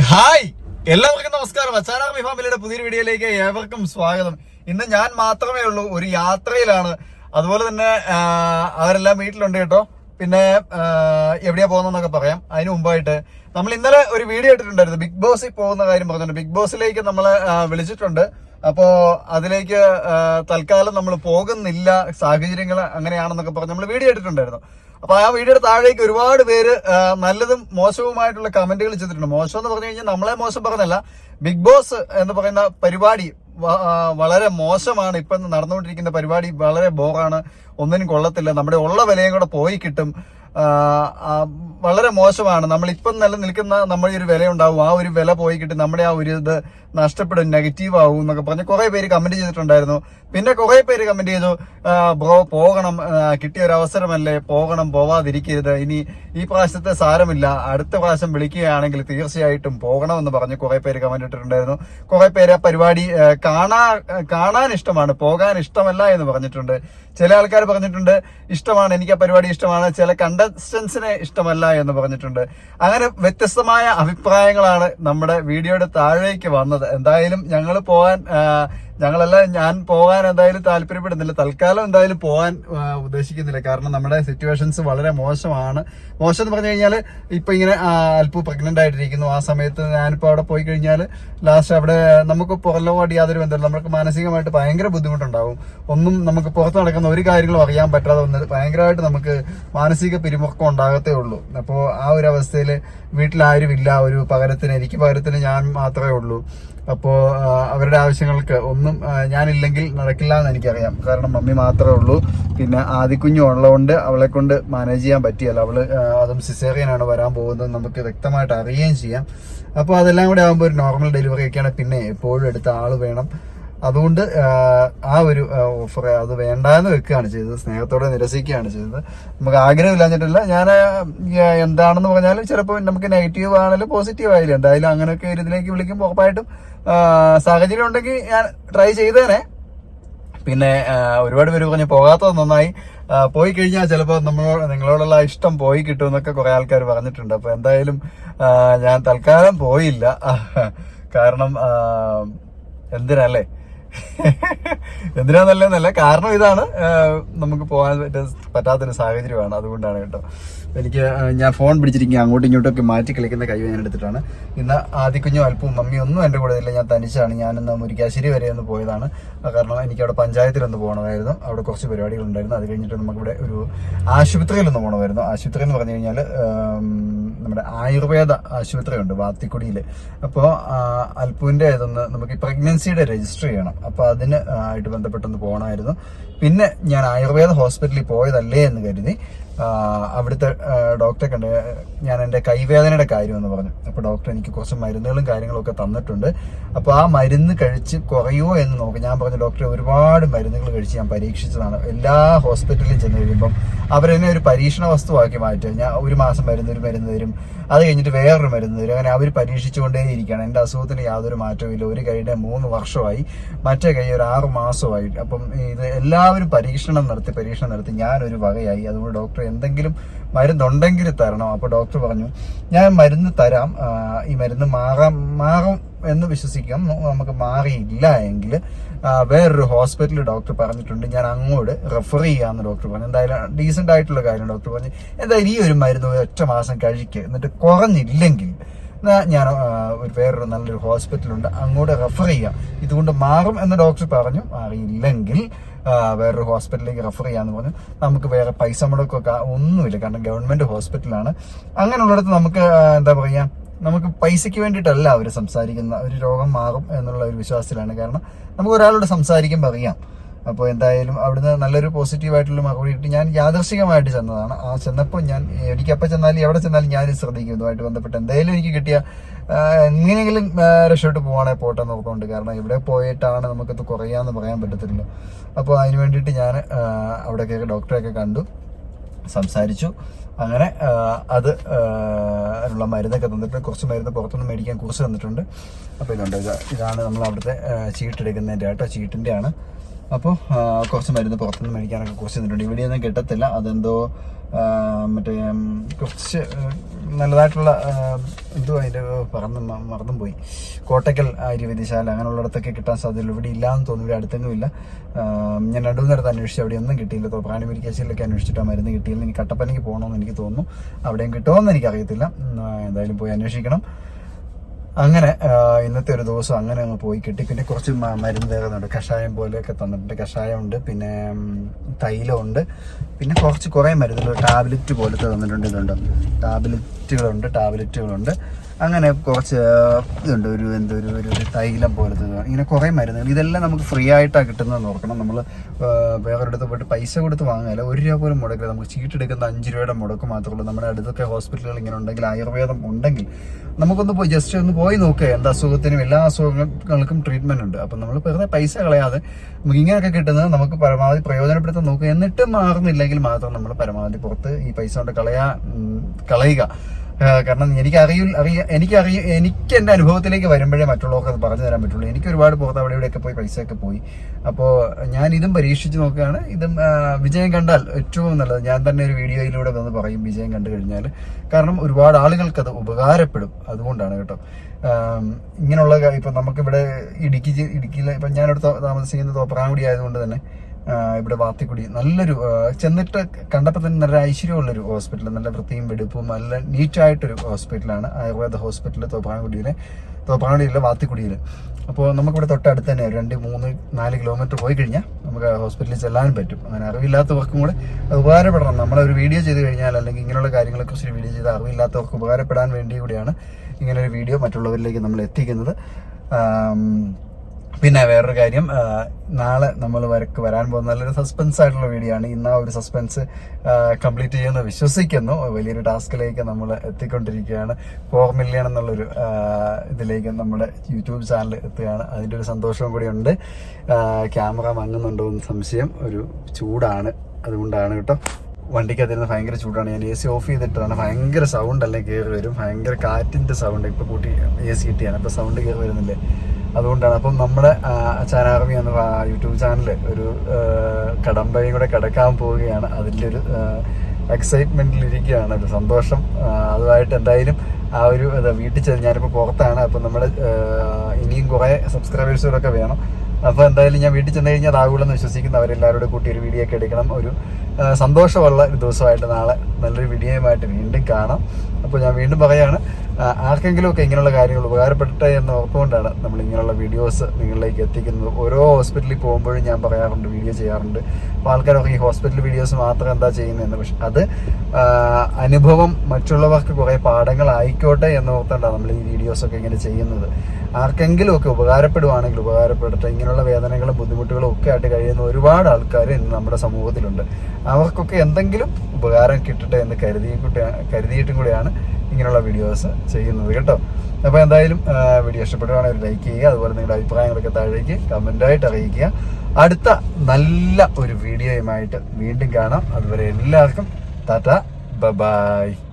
Hi. എല്ലാവർക്കും നമസ്കാരം. അച്ചാനാർമി ഫാമിലിയുടെ പുതിയൊരു വീഡിയോയിലേക്ക് ഏവർക്കും സ്വാഗതം. ഇന്ന് ഞാൻ മാത്രമേ ഉള്ളൂ ഒരു യാത്രയിലാണ്. അതുപോലെ തന്നെ അവരെല്ലാം വീട്ടിലുണ്ട് കേട്ടോ. പിന്നെ എവിടെയാ പോകുന്നതെന്നൊക്കെ പറയാം. അതിന് മുമ്പായിട്ട് നമ്മൾ ഇന്നലെ ഒരു വീഡിയോ ഇട്ടിട്ടുണ്ടായിരുന്നു. ബിഗ് ബോസിൽ പോകുന്ന കാര്യം പറഞ്ഞിട്ടുണ്ട്. ബിഗ് ബോസിലേക്ക് നമ്മൾ വിളിച്ചിട്ടുണ്ട്. അപ്പോൾ അതിലേക്ക് തൽക്കാലം നമ്മൾ പോകുന്നില്ല. സാഹചര്യങ്ങൾ അങ്ങനെയാണെന്നൊക്കെ പറഞ്ഞ് നമ്മൾ വീഡിയോ ഇട്ടിട്ടുണ്ടായിരുന്നു. അപ്പൊ ആ വീഡിയോയുടെ താഴേക്ക് ഒരുപാട് പേര് നല്ലതും മോശവുമായിട്ടുള്ള കമന്റുകൾ ചെയ്തിട്ടുണ്ട്. മോശം എന്ന് പറഞ്ഞു കഴിഞ്ഞാൽ നമ്മളെ മോശം പറഞ്ഞല്ല ബിഗ് ബോസ് എന്ന് പറയുന്ന പരിപാടി വളരെ മോശമാണ്. ഇപ്പൊ നടന്നുകൊണ്ടിരിക്കുന്ന പരിപാടി വളരെ ബോറാണ്. ഒന്നിനും കൊള്ളത്തില്ല. നമ്മുടെ ഉള്ള വിലയും കൂടെ പോയി കിട്ടും. വളരെ മോശമാണ്. നമ്മൾ ഇപ്പം നിലനിൽക്കുന്ന നമ്മുടെ ഒരു വില ഉണ്ടാവും ആ ഒരു വില പോയി കിട്ടും. നമ്മുടെ ആ ഒരു ഇത് നഷ്ടപ്പെടും നെഗറ്റീവ് ആവും എന്നൊക്കെ പറഞ്ഞ് കുറെ പേര് കമന്റ് ചെയ്തിട്ടുണ്ടായിരുന്നു. പിന്നെ കുറെ പേര് കമന്റ് ചെയ്തു ബ്രോ പോകണം കിട്ടിയ ഒരു അവസരമല്ലേ? പോകണം പോവാതിരിക്കരുത്. ഇനി ഈ പ്രാവശ്യത്തെ സാരമില്ല. അടുത്ത പ്രാവശ്യം വിളിക്കുകയാണെങ്കിൽ തീർച്ചയായിട്ടും പോകണമെന്ന് പറഞ്ഞ് കുറെ പേര് കമന്റ് ഇട്ടിട്ടുണ്ടായിരുന്നു. കുറെ പേര് ആ പരിപാടി കാണാ കാണാൻ ഇഷ്ടമാണ് പോകാൻ ഇഷ്ടമല്ല എന്ന് പറഞ്ഞിട്ടുണ്ട്. ചില ആൾക്കാർ പറഞ്ഞിട്ടുണ്ട് ഇഷ്ടമാണ് എനിക്ക് ആ പരിപാടി ഇഷ്ടമാണ്. ചില കണ്ടസ്റ്റൻസിനെ ഇഷ്ടമല്ല എന്ന് പറഞ്ഞിട്ടുണ്ട്. അങ്ങനെ വ്യത്യസ്തമായ അഭിപ്രായങ്ങളാണ് നമ്മുടെ വീഡിയോയുടെ താഴേക്ക് വന്നത്. എന്തായാലും ഞങ്ങൾ പോകാൻ ഞങ്ങളല്ല ഞാൻ പോകാൻ എന്തായാലും താല്പര്യപ്പെടുന്നില്ല. തൽക്കാലം എന്തായാലും പോകാൻ ഉദ്ദേശിക്കുന്നില്ല. കാരണം നമ്മുടെ സിറ്റുവേഷൻസ് വളരെ മോശമാണ്. മോശം എന്ന് പറഞ്ഞു കഴിഞ്ഞാൽ ഇപ്പം ഇങ്ങനെ അല്പം പ്രഗ്നന്റ് ആയിട്ടിരിക്കുന്നു. ആ സമയത്ത് ഞാനിപ്പോൾ അവിടെ പോയി കഴിഞ്ഞാൽ ലാസ്റ്റ് അവിടെ നമുക്ക് പുറലോട് യാതൊരു ബന്ധമില്ല നമുക്ക് മാനസികമായിട്ട് ഭയങ്കര ബുദ്ധിമുട്ടുണ്ടാവും. ഒന്നും നമുക്ക് പുറത്ത് നടക്കുന്ന ഒരു കാര്യങ്ങളും അറിയാൻ പറ്റാതെ വന്നത് ഭയങ്കരമായിട്ട് നമുക്ക് മാനസിക പിരിമുറക്കം ഉണ്ടാകത്തേ ഉള്ളൂ. അപ്പോൾ ആ ഒരു അവസ്ഥയിൽ വീട്ടിലാരുമില്ല. ഒരു പകരത്തിന് എനിക്ക് പകരത്തിന് ഞാൻ മാത്രമേ ഉള്ളൂ. അപ്പോൾ അവരുടെ ആവശ്യങ്ങൾക്ക് ഒന്നും ഞാനില്ലെങ്കിൽ നടക്കില്ല എന്ന് എനിക്കറിയാം. കാരണം മമ്മി മാത്രമേ ഉള്ളൂ. പിന്നെ ആദിക്കുഞ്ഞു ഉള്ളതുകൊണ്ട് അവളെ കൊണ്ട് മാനേജ് ചെയ്യാൻ പറ്റിയല്ല. അവൾ അതും സിസേറിയനാണ് വരാൻ പോകുന്നത് നമുക്ക് വ്യക്തമായിട്ട് അറിയുകയും ചെയ്യാം. അപ്പോൾ അതെല്ലാം കൂടെ ആകുമ്പോൾ ഒരു നോർമൽ ഡെലിവറി ഒക്കെയാണ്. പിന്നെ എപ്പോഴും എടുത്ത ആൾ വേണം. അതുകൊണ്ട് ആ, ഒരു ഓഫർ അത് വേണ്ട വേണ്ടാന്ന് വെക്കുകയാണ് ചെയ്തത്. സ്നേഹത്തോടെ നിരസിക്കുകയാണ് ചെയ്തത്. നമുക്ക് ആഗ്രഹമില്ലാഞ്ഞിട്ടില്ല. ഞാൻ എന്താണെന്ന് പറഞ്ഞാലും ചിലപ്പോൾ നമുക്ക് നെഗറ്റീവ് ആണെങ്കിലും പോസിറ്റീവ് ആയാലും എന്തായാലും അങ്ങനെയൊക്കെ ഒരു ഇതിലേക്ക് വിളിക്കുമ്പോൾ ഉറപ്പായിട്ടും സാഹചര്യം ഉണ്ടെങ്കിൽ ഞാൻ ട്രൈ ചെയ്തേനെ. പിന്നെ ഒരുപാട് പേര് പറഞ്ഞ് പോകാത്തത് നന്നായി. പോയി കഴിഞ്ഞാൽ ചിലപ്പോൾ നമ്മളോട് നിങ്ങളോടുള്ള ഇഷ്ടം പോയി കിട്ടും എന്നൊക്കെ കുറേ ആൾക്കാർ പറഞ്ഞിട്ടുണ്ട്. അപ്പോൾ എന്തായാലും ഞാൻ തൽക്കാലം പോയില്ല. കാരണം ആ, എന്തിനല്ലേ എന്തിനാന്നല്ലെന്നല്ല കാരണം ഇതാണ്. നമുക്ക് പോകാൻ പറ്റ- പറ്റാത്തൊരു സാഹചര്യമാണ്. അതുകൊണ്ടാണ് കേട്ടോ. എനിക്ക് ഞാൻ ഫോൺ പിടിച്ചിരിക്കുക അങ്ങോട്ടും ഇങ്ങോട്ടും ഒക്കെ മാറ്റി കളിക്കുന്ന കഴിവ് ഞാൻ എടുത്തിട്ടാണ്. ഇന്ന് ആദ്യക്കുഞ്ഞും അല്പവും മമ്മി ഒന്നും എന്റെ കൂടെ ഇല്ല. ഞാൻ തനിച്ചാണ്. ഞാനിന്ന് മുരിക്കാശ്ശേരി വരെ ഒന്ന് പോയതാണ്. കാരണം എനിക്ക് അവിടെ പഞ്ചായത്തിലൊന്ന് പോകണമായിരുന്നു. അവിടെ കുറച്ച് പരിപാടികളുണ്ടായിരുന്നു. അത് കഴിഞ്ഞിട്ട് നമുക്കിവിടെ ഒരു ആശുപത്രിയിലൊന്ന് പോകണമായിരുന്നു. ആശുപത്രി എന്ന് പറഞ്ഞു കഴിഞ്ഞാൽ നമ്മുടെ ആയുർവേദ ആശുപത്രി ഉണ്ട് വാത്തിക്കുടിയിൽ അപ്പോൾ അൽപ്പുവിന്റെ ഇതൊന്ന് നമുക്ക് പ്രഗ്നൻസിയുടെ രജിസ്റ്റർ ചെയ്യണം. അപ്പോൾ അതിന് ആയിട്ട് ബന്ധപ്പെട്ടൊന്ന് പോകണമായിരുന്നു പിന്നെ ഞാൻ ആയുർവേദ ഹോസ്പിറ്റലിൽ പോയതല്ലേ എന്ന് കരുതി. അവിടുത്തെ ഡോക്ടറെ കണ്ട് ഞാൻ എന്റെ കൈവേദനയുടെ കാര്യം എന്ന് പറഞ്ഞു. അപ്പോൾ ഡോക്ടർ എനിക്ക് കുറച്ച് മരുന്നുകളും കാര്യങ്ങളൊക്കെ തന്നിട്ടുണ്ട്. അപ്പോൾ ആ മരുന്ന് കഴിച്ച് കുറയുമോ എന്ന് നോക്കി. ഞാൻ പറഞ്ഞു ഡോക്ടറെ ഒരുപാട് മരുന്നുകൾ കഴിച്ച് ഞാൻ പരീക്ഷിച്ചതാണ്. എല്ലാ ഹോസ്പിറ്റലിലും ചെന്ന് കഴിയുമ്പം അവരെന്നെ ഒരു പരീക്ഷണ വസ്തുവാക്കി മാറ്റുക. ഞാൻ ഒരു മാസം മരുന്ന് ഒരു മരുന്ന് തരും. അത് കഴിഞ്ഞിട്ട് വേറൊരു മരുന്ന് തരും. അങ്ങനെ അവർ പരീക്ഷിച്ചുകൊണ്ടേ ഇരിക്കുകയാണ്. എന്റെ അസുഖത്തിന് യാതൊരു മാറ്റവും ഇല്ല. ഒരു കൈയുടെ മൂന്ന് വർഷമായി. മറ്റേ കൈ ഒരു ആറ് മാസമായി. അപ്പം ഇത് എല്ലാവരും പരീക്ഷണം നടത്തി പരീക്ഷണം നടത്തി ഞാനൊരു വകയായി. അതുകൊണ്ട് ഡോക്ടർ എന്തെങ്കിലും മരുന്നുണ്ടെങ്കിൽ തരണം. അപ്പോൾ ഡോക്ടർ പറഞ്ഞു ഞാൻ മരുന്ന് തരാം. ഈ മരുന്ന് മാറാം മാറും എന്ന് വിശ്വസിക്കാം. നമുക്ക് മാറിയില്ല എങ്കിൽ വേറൊരു ഹോസ്പിറ്റലിൽ ഡോക്ടർ പറഞ്ഞിട്ടുണ്ട്. ഞാൻ അങ്ങോട്ട് റെഫർ ചെയ്യാമെന്ന് ഡോക്ടർ പറഞ്ഞു. എന്തായാലും ഡീസെന്റ് ആയിട്ടുള്ള കാര്യം ഡോക്ടർ പറഞ്ഞു എന്തായാലും ഈ ഒരു മരുന്ന് ഒറ്റ മാസം കഴിക്കുക എന്നിട്ട് കുറഞ്ഞില്ലെങ്കിൽ ഞാൻ ഒരു വേറൊരു നല്ലൊരു ഹോസ്പിറ്റലുണ്ട് അങ്ങോട്ട് റെഫർ ചെയ്യാം. ഇതുകൊണ്ട് മാറും എന്ന് ഡോക്ടർ പറഞ്ഞു. മാറിയില്ലെങ്കിൽ വേറൊരു ഹോസ്പിറ്റലിലേക്ക് റെഫർ ചെയ്യാന്ന് പറഞ്ഞു. നമുക്ക് വേറെ പൈസ മുടക്കൊക്കെ ഒന്നുമില്ല. കാരണം ഗവൺമെന്റ് ഹോസ്പിറ്റലാണ് അങ്ങനെയുള്ളിടത്ത് നമുക്ക് എന്താ പറയുക നമുക്ക് പൈസയ്ക്ക് വേണ്ടിയിട്ടല്ല അവർ സംസാരിക്കുന്ന ഒരു രോഗം മാറും എന്നുള്ള ഒരു വിശ്വാസത്തിലാണ്. കാരണം നമുക്ക് ഒരാളോട് സംസാരിക്കുമ്പോൾ അറിയാം. അപ്പോൾ എന്തായാലും അവിടുന്ന് നല്ലൊരു പോസിറ്റീവ് ആയിട്ടുള്ള മറുപടി കിട്ടി. ഞാൻ യാദർശികമായിട്ട് ചെന്നതാണ്. ആ ചെന്നപ്പോൾ ഞാൻ എനിക്കപ്പോൾ ചെന്നാലും എവിടെ ചെന്നാലും ഞാൻ ശ്രദ്ധിക്കും ഇതുമായിട്ട് ബന്ധപ്പെട്ട്. എന്തായാലും എനിക്ക് കിട്ടിയ എങ്ങനെയെങ്കിലും രക്ഷപ്പെട്ട് പോകണേ പോട്ടെ നോക്കുന്നുണ്ട് കാരണം ഇവിടെ പോയിട്ടാണ് നമുക്കത് കുറയാന്ന് പറയാൻ പറ്റത്തില്ലല്ലോ. അപ്പോൾ അതിന് വേണ്ടിയിട്ട് ഞാൻ അവിടെയൊക്കെ ഡോക്ടറെയൊക്കെ കണ്ടു സംസാരിച്ചു. അങ്ങനെ അത് ഉള്ള മരുന്നൊക്കെ തന്നിട്ട് കുറച്ച് മരുന്ന് പുറത്തുനിന്ന് മേടിക്കാൻ കുറിച്ച് തന്നിട്ടുണ്ട്. അപ്പോൾ ഇതുണ്ട് ഇതാണ് നമ്മൾ അവിടുത്തെ ചീട്ടെടുക്കുന്നതിന്റെ കേട്ടോ ചീട്ടിന്റെ ആണ് അപ്പോൾ കുറച്ച് മരുന്ന് പുറത്തുനിന്ന് മേടിക്കാനൊക്കെ കുറച്ച് തന്നിട്ടുണ്ട് ഇവിടെ ഒന്നും കിട്ടത്തില്ല. അതെന്തോ മറ്റേ കുറച്ച് നല്ലതായിട്ടുള്ള എന്തോ അതിന്റെ പറന്ന് മറന്നും പോയി കോട്ടക്കൽ ആര്യവൈദ്യശാല അങ്ങനെയുള്ളിടത്തൊക്കെ കിട്ടാൻ സാധ്യതയുള്ളൂ. ഇവിടെ ഇല്ല എന്ന് തോന്നുന്നു. ഇവിടെ അടുത്തെങ്കിലും ഇല്ല. ഞാൻ രണ്ടു മൂന്നിടത്ത് അന്വേഷിച്ചു. അവിടെ ഒന്നും കിട്ടിയില്ല. തോ- പ്രാണി മെഡിക്കേഷനിലൊക്കെ അന്വേഷിച്ചിട്ട് ആ മരുന്ന് കിട്ടിയില്ല. ഇനി കട്ടപ്പനയ്ക്ക് പോകണമെന്ന് എനിക്ക് തോന്നുന്നു. അവിടെയും കിട്ടുമോ എന്ന് എനിക്കറിയത്തില്ല എന്തായാലും പോയി അന്വേഷിക്കണം. അങ്ങനെ ഇന്നത്തെ ഒരു ദിവസം അങ്ങനെ അങ്ങ് പോയി കിട്ടി. പിന്നെ കുറച്ച് മരുന്ന് തരുന്നുണ്ട് കഷായം പോലെയൊക്കെ തന്നിട്ടുണ്ട്. കഷായമുണ്ട് പിന്നെ തൈലമുണ്ട്. പിന്നെ കുറച്ച് കുറേ മരുന്നുകൾ ടാബ്ലറ്റ് പോലത്തെ തന്നിട്ടുണ്ട് ഇതുണ്ട്? ടാബ്ലറ്റുകളുണ്ട് ടാബ്ലറ്റുകളുണ്ട്. അങ്ങനെ കുറച്ച് ഇതുണ്ട്. ഒരു എന്തോ ഒരു ഒരു തൈലം പോലത്തെ. ഇങ്ങനെ കുറേ മരുന്നുകൾ. ഇതെല്ലാം നമുക്ക് ഫ്രീ ആയിട്ടാണ് കിട്ടുന്നത് ഓർക്കണം. നമ്മൾ വേറെ വേറൊരിടത്ത് പോയിട്ട് പൈസ കൊടുത്ത് വാങ്ങാല്ല ഒരു രൂപ പോലും മുടക്കില്ല. നമുക്ക് ചീട്ടെടുക്കുന്ന അഞ്ച് രൂപയുടെ മുടക്ക് മാത്രമേ നമ്മുടെ അടുത്തൊക്കെ ഹോസ്പിറ്റലുകൾ ഇങ്ങനെ ഉണ്ടെങ്കിൽ ആയുർവേദം ഉണ്ടെങ്കിൽ നമുക്കൊന്ന് പോയി ജസ്റ്റ് ഒന്ന് പോയി നോക്കുക എന്ത് അസുഖത്തിനും എല്ലാ അസുഖങ്ങൾക്കും ട്രീറ്റ്മെന്റ് ഉണ്ട്. അപ്പം നമ്മൾ വെറുതെ പൈസ കളയാതെ നമുക്ക് ഇങ്ങനെയൊക്കെ കിട്ടുന്നത് നമുക്ക് പരമാവധി പ്രയോജനപ്പെടുത്താൻ നോക്കുക. എന്നിട്ട് മാറുന്നില്ലെങ്കിൽ മാത്രം നമ്മൾ പരമാവധി പുറത്ത് ഈ പൈസ കൊണ്ട് കളയാ കളയുക. കാരണം എനിക്ക് അറിയൂ അറിയ എനിക്ക് അറിയ എനിക്ക് എന്റെ അനുഭവത്തിലേക്ക് വരുമ്പോഴേ മറ്റുള്ളവർക്ക് അത് പറഞ്ഞു തരാൻ പറ്റുള്ളൂ. എനിക്ക് ഒരുപാട് പുറത്ത് അവിടെ ഇവിടെയൊക്കെ പോയി പൈസയൊക്കെ പോയി. അപ്പോൾ ഞാൻ ഇതും പരീക്ഷിച്ച് നോക്കുകയാണ്. ഇതും വിജയം കണ്ടാൽ ഏറ്റവും നല്ലത്. ഞാൻ തന്നെ ഒരു വീഡിയോയിലൂടെ വന്ന് പറയും വിജയം കണ്ടു കഴിഞ്ഞാൽ കാരണം ഒരുപാട് ആളുകൾക്ക് അത് ഉപകാരപ്പെടും അതുകൊണ്ടാണ് കേട്ടോ. ഇങ്ങനെയുള്ള ഇപ്പം നമുക്കിവിടെ ഇടുക്കി ഇടുക്കിയിലെ ഇപ്പം ഞാനിവിടെ താമസിക്കുന്ന തോപ്രാങ്കുടി ആയതുകൊണ്ട് തന്നെ. ഇവിടെ വാത്തിക്കുടി നല്ലൊരു ചെന്നിട്ട് കണ്ടപ്പോൾ തന്നെ നല്ല ഐശ്വര്യമുള്ളൊരു ഹോസ്പിറ്റൽ നല്ല വൃത്തിയും വെടുപ്പും നല്ല നീറ്റായിട്ടൊരു ഹോസ്പിറ്റലാണ് ആയുർവേദ ഹോസ്പിറ്റൽ തോപ്പാനക്കുടിയിലെ. തോപ്പാനക്കുടിയിലെ വാത്തിക്കുടിയിൽ അപ്പോൾ നമുക്കിവിടെ തൊട്ടടുത്ത് തന്നെ രണ്ട് മൂന്ന് നാല് കിലോമീറ്റർ പോയി കഴിഞ്ഞാൽ നമുക്ക് ഹോസ്പിറ്റലിൽ ചെല്ലാനും പറ്റും. അങ്ങനെ അറിവില്ലാത്തവർക്കും കൂടെ അത് ഉപകാരപ്പെടണം. നമ്മളൊരു വീഡിയോ ചെയ്ത് കഴിഞ്ഞാൽ അല്ലെങ്കിൽ ഇങ്ങനെയുള്ള കാര്യങ്ങളെക്കുറിച്ച് വീഡിയോ ചെയ്ത് അറിവില്ലാത്തവർക്ക് ഉപകാരപ്പെടാൻ വേണ്ടി കൂടിയാണ് ഇങ്ങനെ ഒരു വീഡിയോ മറ്റുള്ളവരിലേക്ക് നമ്മൾ എത്തിക്കുന്നത്. പിന്നെ വേറൊരു കാര്യം നാളെ നമ്മൾ വരക്ക് വരാൻ പോകുന്ന നല്ലൊരു സസ്പെൻസ് ആയിട്ടുള്ള വീഡിയോ ആണ്. ഇന്ന് ആ ഒരു സസ്പെൻസ് കംപ്ലീറ്റ് ചെയ്യുമെന്ന് വിശ്വസിക്കുന്നു. വലിയൊരു ടാസ്കിലേക്ക് നമ്മൾ എത്തിക്കൊണ്ടിരിക്കുകയാണ്. ഫോർ മില്യൺ എന്നുള്ളൊരു ഇതിലേക്ക് നമ്മുടെ യൂട്യൂബ് ചാനൽ എത്തുകയാണ്. അതിന്റെ ഒരു സന്തോഷവും കൂടി ഉണ്ട്. ക്യാമറ മങ്ങുന്നുണ്ടോ എന്ന് സംശയം ഒരു ചൂടാണ്. അതുകൊണ്ടാണ് കേട്ടോ. വണ്ടിക്ക് വണ്ടിക്കകത്തിരുന്ന് ഭയങ്കര ചൂടാണ്. ഞാൻ എ സി ഓഫ് ചെയ്തിട്ടാണ്. ഭയങ്കര സൗണ്ട് അല്ലെങ്കിൽ കയറി വരും. ഭയങ്കര കാറ്റിന്റെ സൗണ്ട് ഇപ്പോൾ കൂട്ടി എ സി കിട്ടിയാണ് അപ്പോൾ സൗണ്ട് കയറി വരുന്നില്ലേ? അതുകൊണ്ടാണ്. അപ്പം നമ്മുടെ ചാനാർമി എന്ന യൂട്യൂബ് ചാനൽ ഒരു കടമ്പയും കൂടെ കിടക്കാൻ പോവുകയാണ്. അതിന്റെ ഒരു എക്സൈറ്റ്മെന്റിലിരിക്കുകയാണ് ഒരു സന്തോഷം അതുമായിട്ട് എന്തായാലും ആ ഒരു വീട്ടിൽ ചെന്ന് ഞാനിപ്പോൾ പുറത്താണ്. അപ്പം നമ്മുടെ ഇനിയും കുറേ സബ്സ്ക്രൈബേഴ്സുകളൊക്കെ വേണം. അപ്പോൾ എന്തായാലും ഞാൻ വീട്ടിൽ ചെന്ന് കഴിഞ്ഞാൽ അതാകുള്ളൂ എന്ന് വിശ്വസിക്കുന്നു. അവരെല്ലാവരോടും കൂട്ടി ഒരു വീഡിയോ ഒക്കെ എടുക്കണം. ഒരു സന്തോഷമുള്ള ഒരു ദിവസമായിട്ട് നാളെ നല്ലൊരു വിനിയമായിട്ട് വീണ്ടും കാണാം. അപ്പോൾ ഞാൻ വീണ്ടും പറയാണ് ആർക്കെങ്കിലുമൊക്കെ ഇങ്ങനെയുള്ള കാര്യങ്ങൾ ഉപകാരപ്പെട്ടെ എന്ന് ഉറപ്പുകൊണ്ടാണ് നമ്മൾ ഇങ്ങനെയുള്ള വീഡിയോസ് നിങ്ങളിലേക്ക് എത്തിക്കുന്നത്. ഓരോ ഹോസ്പിറ്റലിൽ പോകുമ്പോഴും ഞാൻ പറയാറുണ്ട് വീഡിയോ ചെയ്യാറുണ്ട്. അപ്പോൾ ആൾക്കാരൊക്കെ ഈ ഹോസ്പിറ്റൽ വീഡിയോസ് മാത്രം എന്താ ചെയ്യുന്നതെന്ന് പക്ഷെ അത് അനുഭവം മറ്റുള്ളവർക്ക് കുറേ പാഠങ്ങളായിക്കോട്ടെ എന്ന് ഓർത്തുകൊണ്ടാണ് നമ്മൾ ഈ വീഡിയോസൊക്കെ ഇങ്ങനെ ചെയ്യുന്നത്. ആർക്കെങ്കിലുമൊക്കെ ഉപകാരപ്പെടുവാണെങ്കിൽ ഉപകാരപ്പെടട്ടെ. ഇങ്ങനെയുള്ള വേദനകളും ബുദ്ധിമുട്ടുകളും ഒക്കെ ആയിട്ട് കഴിയുന്ന ഒരുപാട് ആൾക്കാർ ഇന്ന് നമ്മുടെ സമൂഹത്തിലുണ്ട്. അവർക്കൊക്കെ എന്തെങ്കിലും ഉപകാരം കിട്ടട്ടെ എന്ന് കരുതി കരുതിയിട്ടും കൂടിയാണ് ഇങ്ങനെയുള്ള വീഡിയോസ് ചെയ്യുന്നത് കേട്ടോ. അപ്പോൾ എന്തായാലും വീഡിയോ ഇഷ്ടപ്പെടുകയാണെങ്കിൽ ലൈക്ക് ചെയ്യുക അതുപോലെ നിങ്ങളുടെ അഭിപ്രായങ്ങളൊക്കെ താഴേക്ക് കമന്റായിട്ട് അറിയിക്കുക. അടുത്ത നല്ല ഒരു വീഡിയോയുമായിട്ട് വീണ്ടും കാണാം. അതുവരെ എല്ലാവർക്കും ടാറ്റ ബൈ.